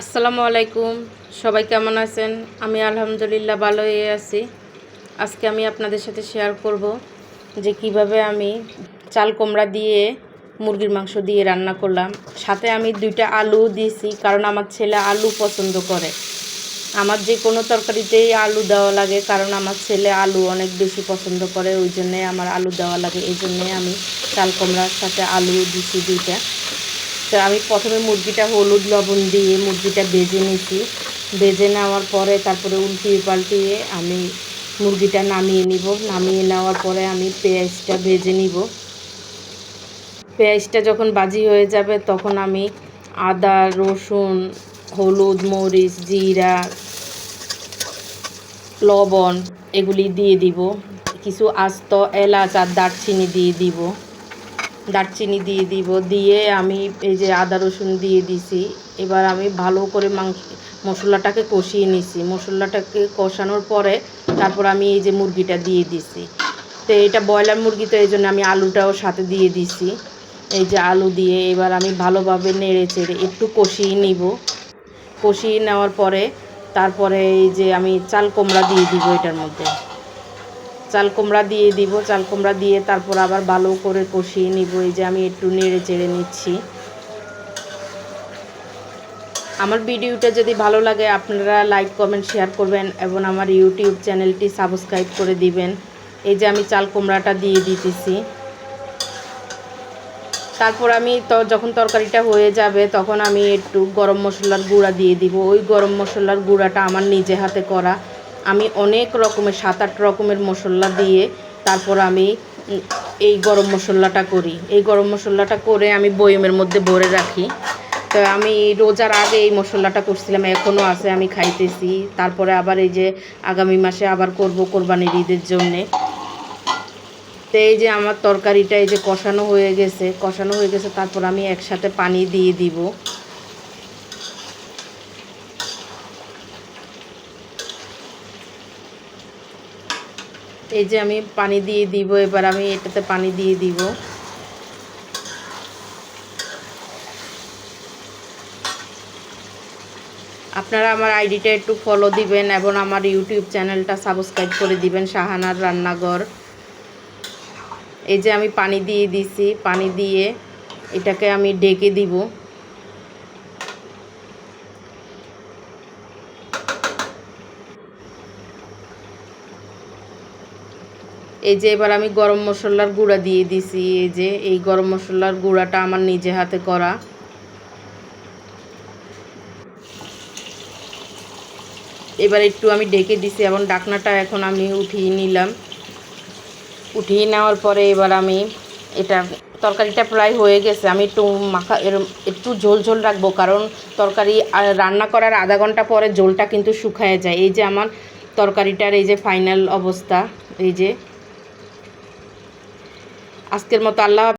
আসসালামু আলাইকুম। সবাই কেমন আছেন? আমি আলহামদুলিল্লাহ ভালোই আছি। আজকে আমি আপনাদের সাথে শেয়ার করব যে কীভাবে আমি চাল কুমড়া দিয়ে মুরগির মাংস দিয়ে রান্না করলাম। সাথে আমি দুইটা আলু দিয়েছি, কারণ আমার ছেলে আলু পছন্দ করে। আমার যে কোনো তরকারিতেই আলু দেওয়া লাগে, কারণ আমার ছেলে আলু অনেক বেশি পছন্দ করে, ওই জন্যে আমার আলু দেওয়া লাগে। এই জন্যে আমি চাল কুমড়ার সাথে আলু দিছি দুইটা। তো আমি প্রথমে মুরগিটা হলুদ লবণ দিয়ে মুরগিটা বেজে নিয়েছি বেজে নেওয়ার পরে তারপরে উল্টিয়ে পাল্টিয়ে আমি মুরগিটা নামিয়ে নিব। নামিয়ে নেওয়ার পরে আমি পেঁয়াজটা ভেজে নিব। পেঁয়াজটা যখন বাজি হয়ে যাবে তখন আমি আদা, রসুন, হলুদ, মরিচ, জিরা, লবণ এগুলি দিয়ে দিব। কিছু আস্ত, এলাচ আর দারচিনি দিয়ে দিব। দারচিনি দিয়ে দিব, দিয়ে আমি এই যে আদা রসুন দিয়ে দিছি। এবার আমি ভালো করে মাংস, মশলাটাকে কষিয়ে নিছি। মশলাটাকে কষানোর পরে তারপর আমি এই যে মুরগিটা দিয়ে দিছি। তো এটা ব্রয়লার মুরগি, তো এই জন্য আমি আলুটাও সাথে দিয়ে দিছি। এই যে আলু দিয়ে এবার আমি ভালোভাবে নেড়ে চেড়ে একটু কষিয়ে নিব। কষিয়ে নেওয়ার পরে তারপরে এই যে আমি চাল কুমড়া দিয়ে দিব এটার মধ্যে। চাল কুমড়া দিয়ে দিব, চাল কুমড়া দিয়ে তারপর আবার ভালো করে কষিয়ে নিব। এই যে আমি একটু নেড়ে চেড়ে নিচ্ছি। আমার ভিডিওটা যদি ভালো লাগে, আপনারা লাইক, কমেন্ট, শেয়ার করবেন এবং আমার ইউটিউব চ্যানেলটি সাবস্ক্রাইব করে দিবেন। এই যে আমি চাল কুমড়াটা দিয়ে দিতেছি। তারপর আমি তো যখন তরকারিটা হয়ে যাবে, তখন আমি একটু গরম মশলার গুঁড়া দিয়ে দিব। ওই গরম মশলার গুঁড়াটা আমার নিজে হাতে করা। আমি অনেক রকমের সাত আট রকমের মশলা দিয়ে তারপর আমি এই গরম মশলাটা করি। এই গরম মশলাটা করে আমি বয়মের মধ্যে ভরে রাখি। তো আমি রোজার আগে এই মশলাটা করছিলাম এখনও আছে, আমি খাইতেছি। তারপরে আবার এই যে আগামী মাসে আবার করব কোরবানির ঈদের জন্যে। তো এই যে আমার তরকারিটা এই যে কষানো হয়ে গেছে, কষানো হয়ে গেছে, তারপর আমি একসাথে পানি দিয়ে দিব। এই যে আমি পানি দিয়ে দিব, এবার আমি এটাতে পানি দিয়ে দিব। আপনারা আমার আইডিটা একটু ফলো দিবেন এবং আমার ইউটিউব চ্যানেলটা সাবস্ক্রাইব করে দিবেন, শাহানার রান্নাঘর। এই যে আমি পানি দিয়ে দিছি, পানি দিয়ে এটাকে আমি ডেকে দিব। এই যে এবার আমি গরম মশলার গুঁড়া দিয়ে দিছি, এই যে এই গরম মশলার গুঁড়াটা আমার নিজে হাতে করা। এবার একটু আমি ডেকে দিছি এবং ডাকনাটা এখন আমি উঠিয়ে নিলাম। উঠিয়ে নেওয়ার পরে এবার আমি এটা, তরকারিটা প্রায় হয়ে গেছে। আমি একটু মাখা একটু ঝোল ঝোল রাখব কারণ তরকারি রান্না করার আধা ঘণ্টা পরে ঝোলটা কিন্তু শুকায় যায়। এই যে আমার তরকারিটার এই যে ফাইনাল অবস্থা, এই যে আজকের মতো আল্লাহ